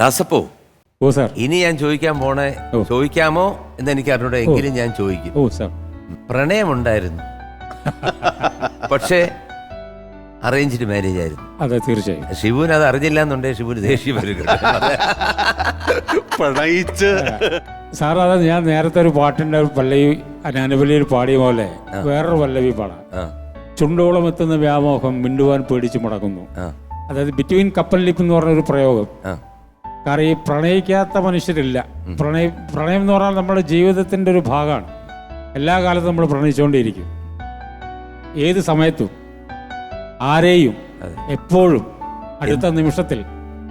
ദാസപ്പോ ഓ sir. ഇനി ഞാൻ ചോദിക്കാൻ പോണേ ഓ. ചോദിക്കാമോ എന്ന് എനിക്ക് അറിഞ്ഞൂടെ എങ്കിലും ഞാൻ ചോദിക്കും. ഓ സാർ. പ്രണയമുണ്ടായിരുന്നു. പക്ഷേ അറേഞ്ച്ഡ് മാരേജ് ആയിരുന്നു. അതെ തീർച്ചയായും. ഷിബുവിന് അത് അറിഞ്ഞില്ല എന്നുണ്ടെങ്കിൽ ഷിബുവിന് ദേഷ്യം വരും. പ്രണയിച്ച്. സാർ അത് ഞാൻ നേരത്തെ ഒരു പാട്ടിന്റെ ഒരു പല്ലവി അനാനുപല്ലിയിൽ പാടിയ പോലെ വേറൊരു പല്ലവി പാടാം. ആ. ചുണ്ടോളം എത്തുന്ന വ്യാമോഹം മിണ്ടുവാൻ പേടിച്ച് മുടക്കുന്നു ആ. അതായത് ബിറ്റ്വീൻ കപ്പൽ ലിപ്പ് എന്ന് പറഞ്ഞൊരു പ്രയോഗം. ആ. കാരണം ഈ പ്രണയിക്കാത്ത മനുഷ്യരില്ല. പ്രണയ പ്രണയം എന്ന് പറഞ്ഞാൽ നമ്മുടെ ജീവിതത്തിന്റെ ഒരു ഭാഗമാണ്. എല്ലാ കാലത്തും നമ്മൾ പ്രണയിച്ചുകൊണ്ടേയിരിക്കും ഏത് സമയത്തും ആരെയും എപ്പോഴും അടുത്ത നിമിഷത്തിൽ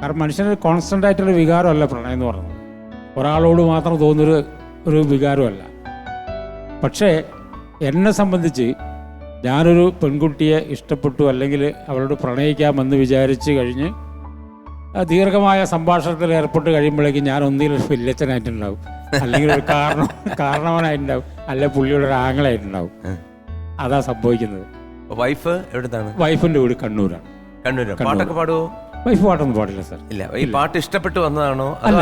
കാരണം മനുഷ്യന് കോൺസ്റ്റന്റ് ആയിട്ടുള്ള വികാരമല്ല പ്രണയം എന്ന് പറയുന്നത്. ഒരാളോട് മാത്രം തോന്നുന്നൊരു ഒരു വികാരമല്ല. പക്ഷേ എന്നെ സംബന്ധിച്ച് ഞാനൊരു പെൺകുട്ടിയെ ഇഷ്ടപ്പെട്ടു അല്ലെങ്കിൽ അവളോട് പ്രണയിക്കാമെന്ന് വിചാരിച്ച് കഴിഞ്ഞ് ദീർഘമായ സംഭാഷണത്തിൽ ഏർപ്പെട്ട് കഴിയുമ്പോഴേക്കും ഞാൻ ഒന്നിലും ഒരു വില്ലച്ചനായിട്ടുണ്ടാവും. അല്ലെങ്കിൽ ഒരു കാരണം കാരണവനായിട്ടുണ്ടാവും. അല്ലെ പുള്ളിയുടെ ഒരു ആങ്ങളായിട്ടുണ്ടാവും. അതാ സംഭവിക്കുന്നത്. വൈഫ് എവിടുന്നാണ്? വൈഫിന്റെ വീട് കണ്ണൂരാണ്. കണ്ണൂര്. പാട്ടൊക്കെ പാടുവോ? വൈഫ് പാട്ടൊന്നും പാടില്ല സാർ. ഇല്ല ഈ പാട്ട് ഇഷ്ടപ്പെട്ട് വന്നതാണോ? അല്ല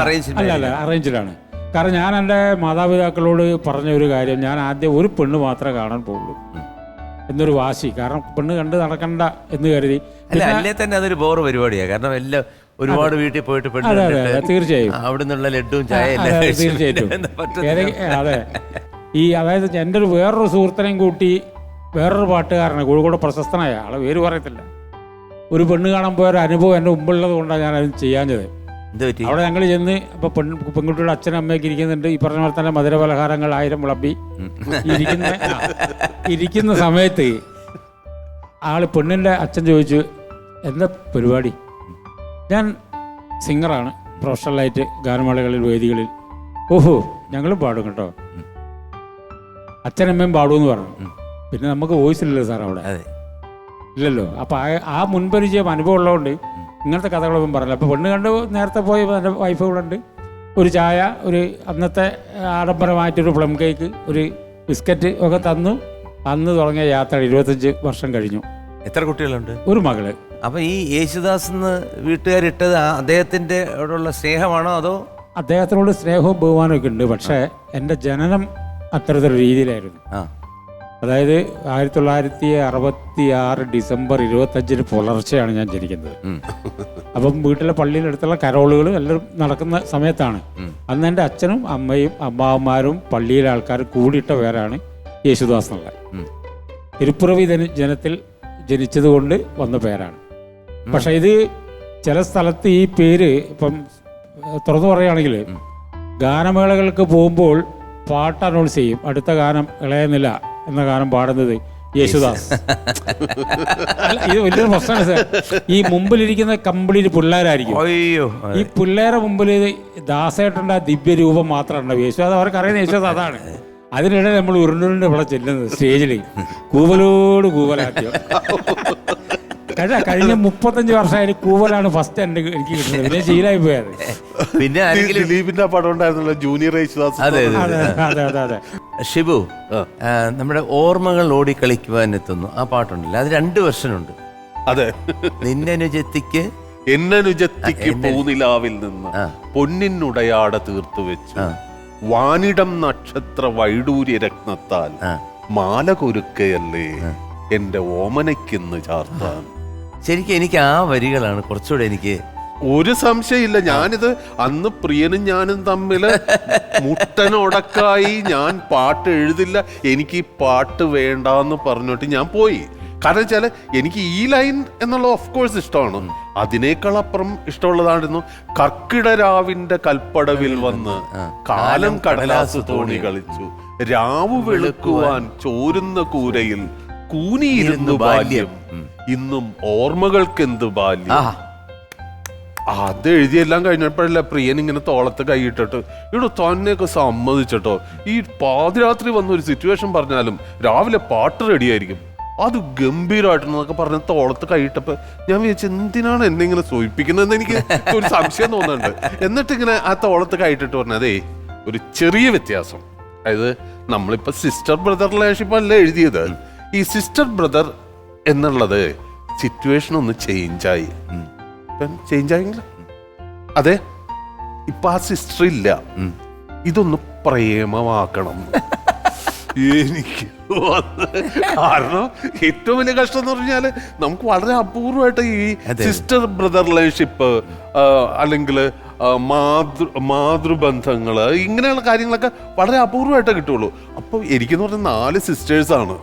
അല്ല അറേഞ്ച്ഡാണ് കാരണം ഞാൻ എന്റെ മാതാപിതാക്കളോട് പറഞ്ഞ ഒരു കാര്യം ഞാൻ ആദ്യം ഒരു പെണ്ണ് മാത്രമേ കാണാൻ പോകുള്ളൂ എന്നൊരു വാശി. കാരണം പെണ്ണ് കണ്ട് നടക്കണ്ട എന്ന് കരുതി. അല്ല അല്ലേ തന്നെ അതൊരു ബോർ പരിപാടിയാണ് കാരണം എല്ലാം ഒരുപാട് വീട്ടിൽ പോയിട്ട് പെണ്ണ് അതെ അതെ കണ്ടിട്ട് അതെ തീർച്ചയായും. അവിടെ നിന്നുള്ള ലഡുവും ചായ അതെ, തീർച്ചയായിട്ടും. ഏതെ- അതെ. ഈ അതായത് എന്റെ ഒരു വേറൊരു സുഹൃത്തിനെയും കൂട്ടി വേറൊരു പാട്ടുകാരനെ കോഴിക്കോട് പ്രശസ്തനായ ആളെ പേര് പറയത്തില്ല. ഒരു പെണ്ണ് കാണാൻ പോയ ഒരു അനുഭവം എന്റെ മുമ്പുള്ളത് കൊണ്ടാണ് ഞാൻ അത് ചെയ്യാഞ്ഞത്. അവിടെ ഞങ്ങൾ ചെന്ന് ഇപ്പൊ പെൺ പെൺകുട്ടിയുടെ അച്ഛനും അമ്മയൊക്കെ ഇരിക്കുന്നുണ്ട്. ഈ പറഞ്ഞ പോലെ തന്നെ മധുര പലഹാരങ്ങൾ ആയിരം വിളമ്പി ഇരിക്കുന്ന ഇരിക്കുന്ന സമയത്ത് ആൾ പെണ്ണിന്റെ അച്ഛൻ ചോദിച്ചു എന്താ പരിപാടി? ഞാൻ സിംഗറാണ്. പ്രൊഫഷണലായിട്ട് ഗാനമേളകളിൽ വേദികളിൽ. ഓഹോ ഞങ്ങളും പാടും കേട്ടോ. അച്ഛനമ്മയും പാടുമെന്ന് പറഞ്ഞു. പിന്നെ നമുക്ക് വോയിസ് ഇല്ലല്ലോ സാർ അവിടെ. ഇല്ലല്ലോ. അപ്പോൾ ആ ആ മുൻപരിചയം അനുഭവം ഉള്ളതുകൊണ്ട് ഇങ്ങനത്തെ കഥകളൊന്നും പറയില്ല. അപ്പോൾ പെണ്ണ് കണ്ട് നേരത്തെ പോയി എന്റെ വൈഫ് ഇവിടെ ഉണ്ട്. ഒരു ചായ ഒരു അന്നത്തെ ആഡംബരമായിട്ടൊരു പ്ലം കേക്ക് ഒരു ബിസ്ക്കറ്റ് ഒക്കെ തന്നു. അന്ന് തുടങ്ങിയ യാത്ര ഇരുപത്തഞ്ച് വർഷം കഴിഞ്ഞു. എത്ര കുട്ടികളുണ്ട്? ഒരു മകൾ. അപ്പൊ ഈ യേശുദാസ് എന്ന് വീട്ടുകാരിട്ടത് അദ്ദേഹത്തിന്റെ ഓടുള്ള സ്നേഹമാണോ അതോ? അദ്ദേഹത്തിനോട് സ്നേഹവും ബഹുമാനമൊക്കെ ഉണ്ട്. പക്ഷേ എന്റെ ജനനം അത്തരത്തിലൊരു രീതിയിലായിരുന്നു. ആ. അതായത് ആയിരത്തി തൊള്ളായിരത്തി അറുപത്തി ആറ് ഡിസംബർ ഇരുപത്തഞ്ചിന് പുലർച്ചെയാണ് ഞാൻ ജനിക്കുന്നത്. അപ്പം വീട്ടിലെ പള്ളിയിലെടുത്തുള്ള കരോളുകൾ എല്ലാം നടക്കുന്ന സമയത്താണ്. അന്ന് എന്റെ അച്ഛനും അമ്മയും അമ്മാവന്മാരും പള്ളിയിലെ ആൾക്കാർ കൂടിയിട്ട പേരാണ് യേശുദാസ് എന്നുള്ളത്. തിരുപ്പുറവി ജന- ജനത്തിൽ ജനിച്ചതുകൊണ്ട് വന്ന പേരാണ്. പക്ഷെ ഇത് ചില സ്ഥലത്ത് ഈ പേര് ഇപ്പം തുറന്നു പറയുകയാണെങ്കിൽ ഗാനമേളകൾക്ക് പോകുമ്പോൾ പാട്ട് അനൗൺസ് ചെയ്യും. അടുത്ത ഗാനം ഇളയനില എന്ന ഗാനം പാടുന്നത് യേശുദാസ്. അല്ല, ഇത് വലിയൊരു പ്രശ്നമാണ് സാർ. ഈ മുമ്പിലിരിക്കുന്ന കംപ്ലീറ്റ് പിള്ളേരായിരിക്കും. അയ്യോ ഈ പിള്ളേരെ മുമ്പിൽ ദാസേട്ടന്റെ ആ ദിവ്യരൂപം മാത്രമാണ്. ഉണ്ടാവും യേശുദാസ് അവർക്ക് അറിയുന്ന യേശുദാസ് അതാണ്. അതിനിടെ നമ്മൾ ഉരുണ്ടുരുണ്ട് ഇവിടെ ചെല്ലുന്നത് സ്റ്റേജിൽ കൂവലോട് കൂവലാദ്യം. കഴിഞ്ഞ കഴിഞ്ഞ മുപ്പത്തഞ്ച് വർഷമായിട്ട് കൂവലാണ് ഫസ്റ്റ് എന്റെ എനിക്ക് കിട്ടുന്നത്. പിന്നെ ശീലമായി പോയത്. പിന്നെ ആരെങ്കിലും ദിലീപിന്റെ ആ പടം ഉണ്ടായിരുന്നല്ലോ ജൂനിയർ യേശുദാസ് അതെ അതെ അതെ അതെ അതെ അതെ. ഷിബു നമ്മുടെ ഓർമ്മകൾ ഓടിക്കളിക്കുവാൻ എത്തുന്നു. ആ പാട്ടുണ്ടല്ലോ? അത് രണ്ട് വെർഷനുണ്ട്. അതെ. നിന്നനുജത്തിക്ക് എന്നനുജത്തിക്ക് എന്നെ- പൂനിലാവിൽ നിന്ന്. പൊന്നിനുടയാട തീർത്തു വെച്ചു. വാനിടം നക്ഷത്ര വൈഡൂര്യ രത്നത്താൽ. മാല കൊരുക്കയല്ലേ എന്റെ ഓമനയ്ക്കിന്ന് ചാർത്താൻ. ശരിക്കും എനിക്ക് ആ വരികളാണ് കുറച്ചുകൂടെ എനിക്ക് ഒരു സംശയമില്ല. ഞാനിത് അന്ന് പ്രിയനും ഞാനും തമ്മിൽ മുട്ടനൊടക്കായി ഞാൻ പാട്ട് എഴുതില്ല. എനിക്ക് ഈ പാട്ട് വേണ്ടാന്ന് പറഞ്ഞിട്ട് ഞാൻ പോയി. കാരണം വെച്ചാൽ എനിക്ക് ഈ ലൈൻ എന്നുള്ള ഓഫ് കോഴ്സ് ഇഷ്ടമാണ്. അതിനേക്കാൾ അപ്പുറം ഇഷ്ടമുള്ളതായിരുന്നു കർക്കിടരാവിന്റെ കൽപ്പടവിൽ വന്ന് കാലം കടലാസ് തോണി കളിച്ചു. രാവ് വെളുക്കുവാൻ ചോരുന്ന കൂരയിൽ കൂനിയിരുന്നു ബാല്യം. ഇന്നും ഓർമ്മകൾക്കെന്ത് ബാല്യം? അത് എഴുതിയെല്ലാം കഴിഞ്ഞപ്പോഴല്ല പ്രിയൻ ഇങ്ങനെ തോളത്ത് കൈയിട്ടിട്ട് ഇവിടെ തന്നെയൊക്കെ സമ്മതിച്ചിട്ടോ. ഈ പാതിരാത്രി വന്ന ഒരു സിറ്റുവേഷൻ പറഞ്ഞാലും രാവിലെ പാട്ട് റെഡിയായിരിക്കും. അത് ഗംഭീരമായിട്ടെന്നൊക്കെ പറഞ്ഞ് തോളത്ത് കൈയിട്ടപ്പോൾ ഞാൻ വിചാരിച്ചു എന്തിനാണ് എന്നെ ഇങ്ങനെ സൂചിപ്പിക്കുന്നതെന്ന് എനിക്ക് ഒരു സംശയം തോന്നുന്നുണ്ട്. എന്നിട്ട് ഇങ്ങനെ ആ തോളത്ത് കൈയിട്ടിട്ട് പറഞ്ഞതേ ഒരു ചെറിയ വ്യത്യാസം. അതായത് നമ്മളിപ്പോ സിസ്റ്റർ ബ്രദർ റിലേഷൻഷിപ്പ് അല്ല എഴുതിയത്. ഈ സിസ്റ്റർ ബ്രദർ എന്നുള്ളത് സിറ്റുവേഷൻ ഒന്ന് ചേഞ്ചായി ചേഞ്ച് ആയെങ്കിൽ അതെ. ഇപ്പൊ ആ സിസ്റ്റർ ഇല്ല. ഇതൊന്ന് പ്രേമമാക്കണം. എനിക്ക് കാരണം ഏറ്റവും വലിയ കഷ്ടം എന്ന് പറഞ്ഞാൽ നമുക്ക് വളരെ അപൂർവമായിട്ട് ഈ സിസ്റ്റർ ബ്രദർ റിലേഷൻഷിപ്പ് അല്ലെങ്കിൽ മാതൃ മാതൃബന്ധങ്ങൾ ഇങ്ങനെയുള്ള കാര്യങ്ങളൊക്കെ വളരെ അപൂർവമായിട്ടേ കിട്ടുള്ളൂ. അപ്പൊ എനിക്കെന്ന് പറഞ്ഞ നാല് സിസ്റ്റേഴ്സ് ആണ്.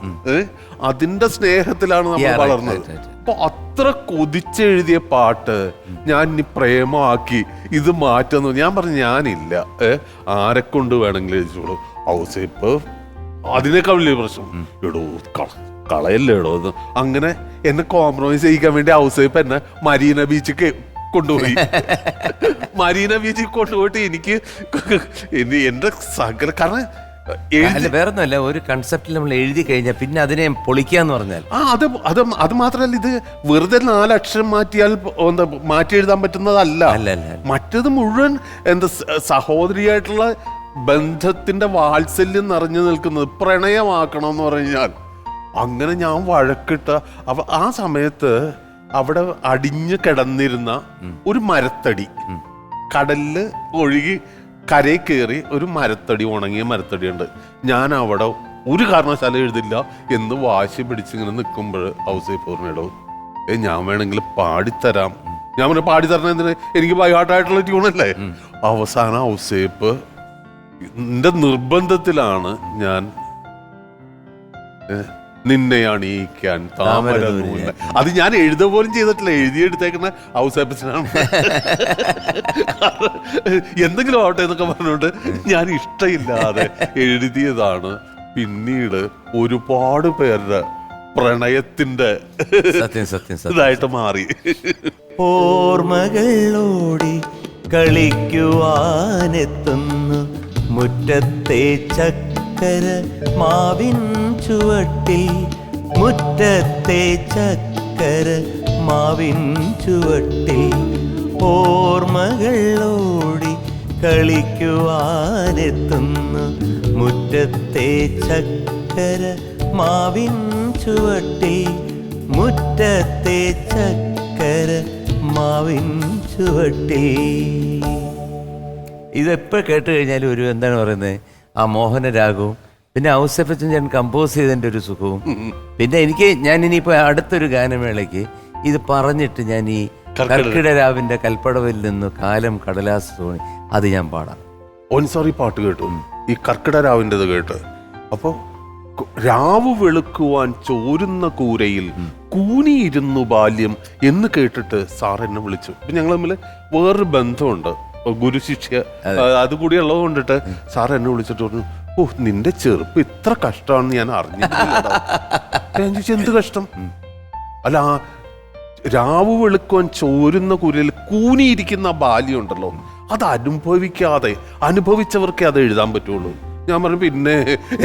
അതിന്റെ സ്നേഹത്തിലാണ് നമ്മൾ വളർന്നത്. അപ്പൊ അത്ര കൊതിച്ചെഴുതിയ പാട്ട് ഞാൻ ഇനി പ്രേമമാക്കി ഇത് മാറ്റുന്നു ഞാൻ പറഞ്ഞു ഞാനില്ല. ഏ ആരെ കൊണ്ട് വേണമെങ്കിലും എഴുതിച്ചോളൂ. ഔസേപ്പ് അതിനേക്കാൾ വലിയ പ്രശ്നം. എടോ കള- കളയല്ലേ എടോ അങ്ങനെ എന്നെ കോംപ്രമൈസ് ചെയ്യിക്കാൻ വേണ്ടി ഔസേപ്പ് എന്നെ മരീന ബീച്ചിൽ കൊണ്ടുപോയി. മരീന ബീച്ചിൽ കൊണ്ടുപോയിട്ട് എനിക്ക് എന്റെ- സകല കാരണം അല്ല വേറൊന്നുമല്ല ഒരു കൺസെപ്റ്റിൽ നമ്മൾ എഴുതി കഴിഞ്ഞാൽ പിന്നെ അതിനെ പൊളിക്കുക എന്ന് പറഞ്ഞാൽ. ആ അത് അത് അത് മാത്രല്ല ഇത് വെറുതെ നാലക്ഷരം മാറ്റിയാൽ എന്താ മാറ്റി എഴുതാൻ പറ്റുന്നതല്ല. അല്ല, അല്ല. മറ്റത് മുഴുവൻ എന്താ സഹോദരിയായിട്ടുള്ള ബന്ധത്തിന്റെ വാത്സല്യം നിറഞ്ഞു നിൽക്കുന്നത് പ്രണയമാക്കണം എന്ന് പറഞ്ഞാൽ. അങ്ങനെ ഞാൻ വഴക്കിട്ട അവ ആ സമയത്ത് അവിടെ അടിഞ്ഞു കിടന്നിരുന്ന ഒരു മരത്തടി. കടലിൽ ഒഴുകി കരയിൽ കയറി ഒരു മരത്തടി ഉണങ്ങിയ മരത്തടി ഉണ്ട്. ഞാൻ അവിടെ ഒരു കാരണവശാലും എഴുതില്ല. എന്ന് വാശി പിടിച്ചിങ്ങനെ നിൽക്കുമ്പോൾ ഔസേ പൂർണയിടവും ഏ ഞാൻ വേണമെങ്കിൽ പാടിത്തരാം. ഞാൻ പറഞ്ഞു പാടിത്തരണം എന്തിന്? എനിക്ക് ബയോട്ടായിട്ടുള്ള ട്യൂണല്ലേ? അവസാനം ഔസേപ്പ് എന്റെ നിർബന്ധത്തിലാണ് ഞാൻ നിന്നെ അണിയിക്കാൻ താമര താമര നൂലിനെ. അത് ഞാൻ എഴുത പോലും ചെയ്തിട്ടില്ല. എഴുതിയെടുത്തേക്കുന്ന ഔസേപ്പച്ചനാണ്. എന്തെങ്കിലും ആവട്ടെ എന്നൊക്കെ പറഞ്ഞുകൊണ്ട് ഞാൻ ഇഷ്ടമില്ലാതെ എഴുതിയതാണ്. പിന്നീട് ഒരുപാട് പേരുടെ പ്രണയത്തിന്റെ സത്യം സത്യം സത്യം ഇതായിട്ട് മാറി. ഓർമ്മകളോടി കളിക്കുവാനെത്തുന്നു. മുറ്റത്തെ ചക്കര മാവിൻ ചുവട്ടിൽ മുറ്റത്തെ ചക്കര മാവിൻ ചുവട്ടിൽ. ഓർമ്മകളോടി കളിക്കുവാനെത്തുന്നു മുറ്റത്തെ ചക്കര മാവിൻ ചുവട്ടിൽ മുറ്റത്തെ ചക്കര മാവിൻ ചുവട്ടിൽ. ഇതെപ്പോൾ കേട്ട് കഴിഞ്ഞാൽ ഒരു എന്താണ് പറയുന്നത്? ആ മോഹനരാഗവും പിന്നെ ഔസഫച്ചൻ ഞാൻ കമ്പോസ് ചെയ്തതിന്റെ ഒരു സുഖവും. പിന്നെ എനിക്ക് ഞാൻ ഇനിയിപ്പോൾ അടുത്തൊരു ഗാനമേളയ്ക്ക് ഇത് പറഞ്ഞിട്ട് ഞാൻ ഈ കർക്കിടരാവിന്റെ കൽപ്പടവിൽ നിന്ന് കാലം കടലാസ് തോണി അത് ഞാൻ പാടാം. ഓൻ സോറി പാട്ട് കേട്ടു. ഈ കർക്കിടരാവിന്റെത് കേട്ട്. അപ്പോൾ രാവ് വെളുക്കുവാൻ ചോരുന്ന കൂരയിൽ കൂനിയിരുന്നു ബാല്യം എന്ന് കേട്ടിട്ട് സാർ എന്നെ വിളിച്ചു. ഇപ്പൊ ഞങ്ങൾ തമ്മിൽ വേറൊരു ബന്ധമുണ്ട്. ഗുരു അത്. അതുകൂടി ഉള്ളത് കൊണ്ടിട്ട് സാർ എന്നെ വിളിച്ചിട്ട് പറഞ്ഞു ഓ നിന്റെ ചെറുപ്പം ഇത്ര കഷ്ടമാണെന്ന് ഞാൻ അറിഞ്ഞിട്ടില്ല എന്ത് കഷ്ടം? അല്ല രാവ് വെളുക്കുവാൻ ചോരുന്ന കുരയിൽ കൂനിയിരിക്കുന്ന ബാല്യം ഉണ്ടല്ലോ അത് അനുഭവിക്കാതെ അനുഭവിച്ചവർക്കേ അത് എഴുതാൻ പറ്റുള്ളൂ. ഞാൻ പറഞ്ഞു പിന്നെ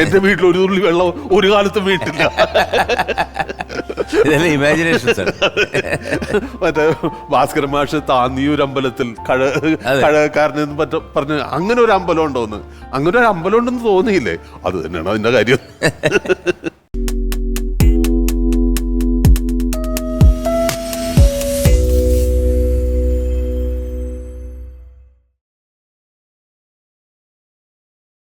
എന്റെ വീട്ടിൽ ഒരു തുള്ളി വെള്ളം ഒരു കാലത്തും വീട്ടില്ല. ഇതെല്ലാം ഇമാജിനേഷൻ മറ്റേ ഭാസ്കരൻ മാഷ് താന്നിയൂർ അമ്പലത്തിൽ കഴ അതെ. കഴകക്കാരനെന്ന് പറ്റ പറഞ്ഞ് അങ്ങനെ ഒരു അമ്പലം ഉണ്ടോന്ന്. അങ്ങനെ ഒരു അമ്പലം ഉണ്ടെന്ന് തോന്നിയില്ലേ? അത് തന്നെയാണ് അതിന്റെ കാര്യം.